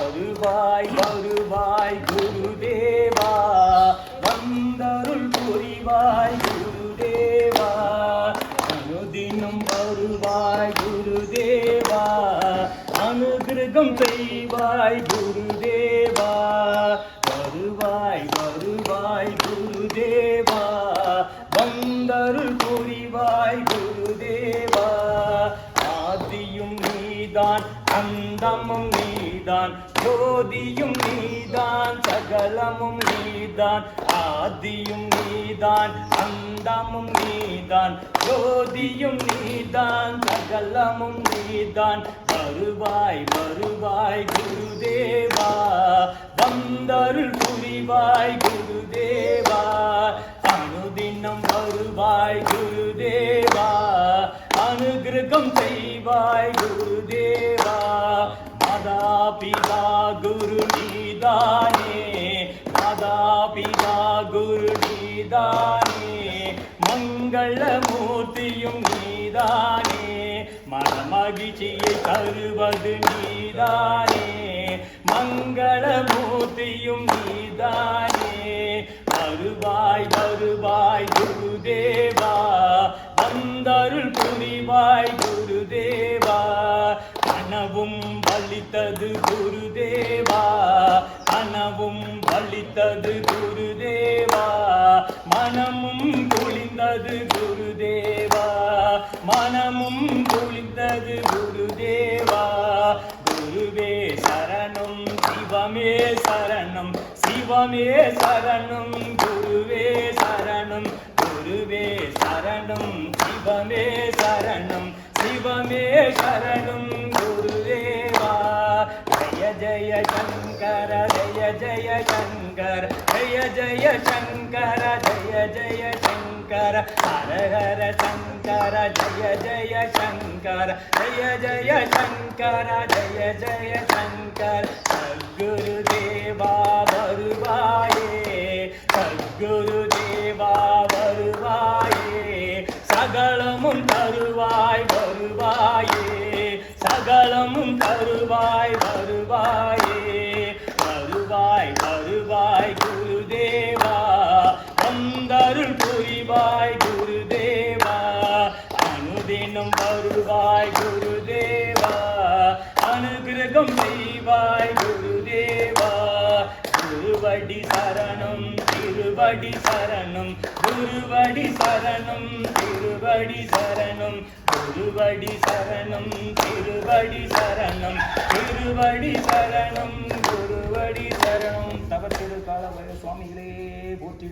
வருவாய் வருவாய் குருதேவா. வந்தருள் புரிவாய் குருதேவா. அனுதினம் வருவாய் குருதேவா. அனுகிரகம் செய்வாய் குருதேவா. அந்தமும் நீதான் ஜோதியும் நீதான் சகலமும் நீதான் ஆதியும் நீதான் அந்தமும் நீதான் ஜோதியும் நீதான் சகலமும் நீதான். வருவாய் வருவாய் குருதேவா வந்தருள் புரிவாய் குருதேவா அனுதினம் வருவாய் குருதேவா அனுகிரகம் செய்வாய் குருதேவா. பிதா குரு நீதானே. மாதா பிதா குரு நீதானே. மங்களமூர்த்தியும் நீதானே. மனமகிழ்ச்சியை தருவது நீதானே. மங்களமூர்த்தியும் நீதானே. வருவாய் வருவாய் குருதேவா. வந்தருள் புரிவாய் குருதேவா. கனவும் பலித்தது குருதேவா கனவும் பலித்தது குருதேவா மனமும் குளிந்தது குருதேவா மனமும் குளிந்தது குருதேவா. குருவே சரணம் சிவமே சரணம் சிவமே சரணம் குருவே சரணம் குருவே சரணம் சிவமே சரணம் சிவமே சரணம் ஜய சங்கர ஜய ஜய சங்கர ஜய ஜய சங்கர ஜய ஜய சங்கர ஹர ஹர சங்கர ஜய ஜய சங்கர ஜய ஜய சங்கர ஜய ஜய சங்கர சத்குரு தேவா வருவாயே சத்குரு தேவா வருவாயே சகலமும் தருவாய் வருவாயே சகலமும் தருவாய் வருவாயே வருவாய் வருவாய் குருதேவா. வந்தருள் புரிவாய் குருதேவா. அனுதினம் வருவாய் குருதேவா. அனுகிரகம் செய்வாய் குருவடி சரணம் திருவடி சரணம் குருவடி சரணம் திருவடி சரணம் குருவடி சரணம் திருவடி சரணம் திருவடி சரணம் குருவடி சரணம். தவத்திரு கால சுவாமிகளே போற்றி